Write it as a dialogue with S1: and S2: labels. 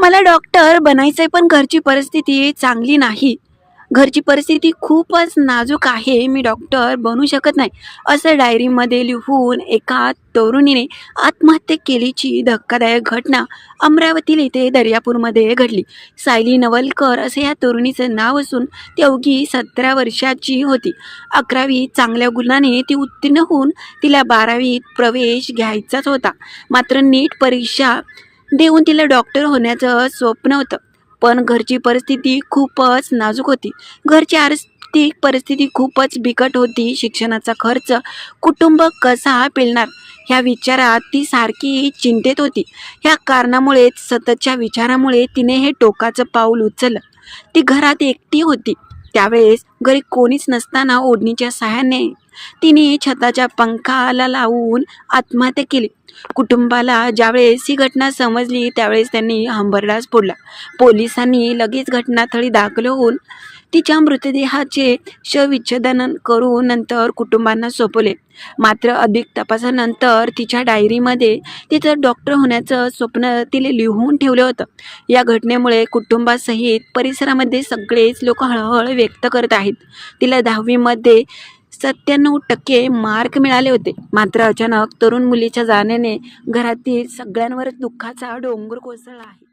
S1: मला डॉक्टर बनायचंय पण घरची परिस्थिती चांगली नाही. घरची परिस्थिती खूपच नाजूक आहे. मी डॉक्टर बनू शकत नाही. असं डायरीमध्ये लिहून एका तरुणीने आत्महत्या केलीची धक्कादायक घटना अमरावती येथे दर्यापूरमध्ये घडली. सायली नवलकर असं या तरुणीचं नाव असून ती अवघी सतरा वर्षाची होती. अकरावी चांगल्या गुणाने ती उत्तीर्ण होऊन तिला बारावीत प्रवेश घ्यायचाच होता. मात्र नीट परीक्षा देऊन तिला डॉक्टर होण्याचं स्वप्न होतं. पण घरची परिस्थिती खूपच नाजूक होती. घरची आर्थिक परिस्थिती खूपच बिकट होती. शिक्षणाचा खर्च कुटुंब कसा पेलणार? ह्या विचारात ती सारखी चिंतेत होती. ह्या कारणामुळेच सततच्या विचारामुळे तिने हे टोकाचं पाऊल उचललं. ती घरात एकटी होती. त्यावेळेस घरी कोणीच नसताना ओढणीच्या सहाय्याने तिने छताच्या पंखाला लावून आत्महत्या केली. कुटुंबाला ज्यावेळेस ही घटना समजली त्यावेळेस त्यांनी हंबरडास फोडला. पोलिसांनी लगेच घटनास्थळी दाखल होऊन तिच्या मृतदेहाचे शविच्छेदन करून नंतर कुटुंबांना सोपवले. मात्र अधिक तपासानंतर तिच्या डायरीमध्ये तिचं डॉक्टर होण्याचं स्वप्न तिने लिहून ठेवलं होतं. या घटनेमुळे कुटुंबासहित परिसरामध्ये सगळेच लोक हळहळ व्यक्त करत आहेत. तिला दहावीमध्ये सत्त्याण्णव टक्के मार्क मिळाले होते. मात्र अचानक तरुण मुलीच्या जाण्याने घरातील सगळ्यांवर दुःखाचा डोंगर कोसळला आहे.